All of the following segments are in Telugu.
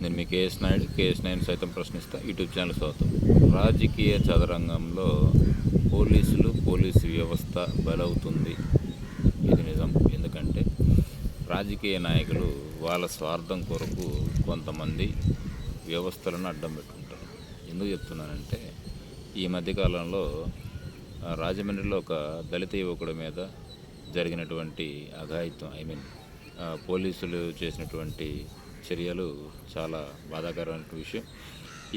నేను మీ కేఎస్ నాయుడు కేఎస్ నాయుడు సైతం ప్రశ్నిస్తా. యూట్యూబ్ ఛానల్ స్వాగతం. రాజకీయ చదరంగంలో పోలీసులు పోలీసు వ్యవస్థ బలవుతుంది. ఇది నిజం. ఎందుకంటే రాజకీయ నాయకులు వాళ్ళ స్వార్థం కొరకు కొంతమంది వ్యవస్థలను అడ్డం పెట్టుకుంటారు. ఎందుకు చెప్తున్నానంటే ఈ మధ్యకాలంలో రాజమండ్రిలో ఒక దళిత యువకుడి మీద జరిగినటువంటి అఘాయిత్వం ఐ మీన్ పోలీసులు చేసినటువంటి చర్యలు చాలా బాధాకరమైన విషయం.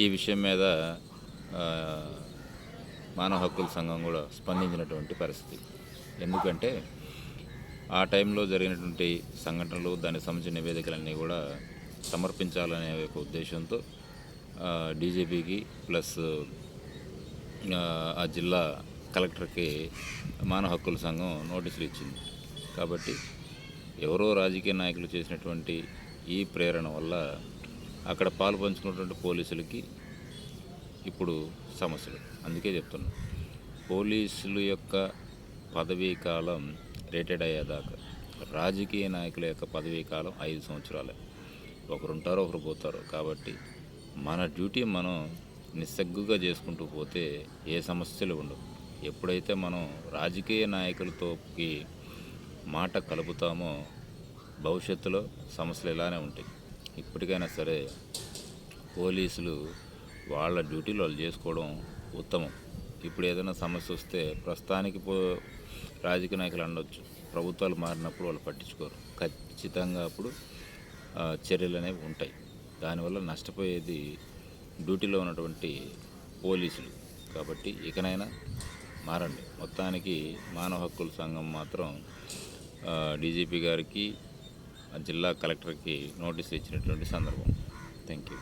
ఈ విషయం మీద మానవ హక్కుల సంఘం కూడా స్పందించినటువంటి పరిస్థితి. ఎందుకంటే ఆ టైంలో జరిగినటువంటి సంఘటనలు దానికి సంబంధించిన నివేదికలన్నీ కూడా సమర్పించాలనే ఒక ఉద్దేశంతో డీజీపీకి ప్లస్ ఆ జిల్లా కలెక్టర్కి మానవ హక్కుల సంఘం నోటీసులు ఇచ్చింది. కాబట్టి ఎవరో రాజకీయ నాయకులు చేసినటువంటి ఈ ప్రేరణ వల్ల అక్కడ పాలు పంచుకున్నటువంటి పోలీసులకి ఇప్పుడు సమస్యలు. అందుకే చెప్తున్నా. పోలీసుల యొక్క పదవీ కాలం రేటెడ్ అయ్యేదాకా రాజకీయ నాయకుల యొక్క పదవీ కాలం ఐదు సంవత్సరాలే. ఒకరు ఉంటారు ఒకరు పోతారు. కాబట్టి మన డ్యూటీ మనం నిస్సగ్గుగా చేసుకుంటూ పోతే ఏ సమస్యలు ఉండవు. ఎప్పుడైతే మనం రాజకీయ నాయకులతోకి మాట కలుపుతామో భవిష్యత్తులో సమస్యలు ఇలానే ఉంటాయి. ఇప్పటికైనా సరే పోలీసులు వాళ్ళ డ్యూటీలు వాళ్ళు చేసుకోవడం ఉత్తమం. ఇప్పుడు ఏదైనా సమస్య వస్తే ప్రస్తుతానికి పో రాజకీయ నాయకులు అనొచ్చు. ప్రభుత్వాలు మారినప్పుడు వాళ్ళు పట్టించుకోరు. ఖచ్చితంగా అప్పుడు చర్యలు అనేవి ఉంటాయి. దానివల్ల నష్టపోయేది డ్యూటీలో ఉన్నటువంటి పోలీసులు. కాబట్టి ఇకనైనా మారండి. మొత్తానికి మానవ హక్కుల సంఘం మాత్రం డీజీపీ గారికి ఆ జిల్లా కలెక్టర్కి నోటీసులు ఇచ్చినటువంటి సందర్భం. Thank you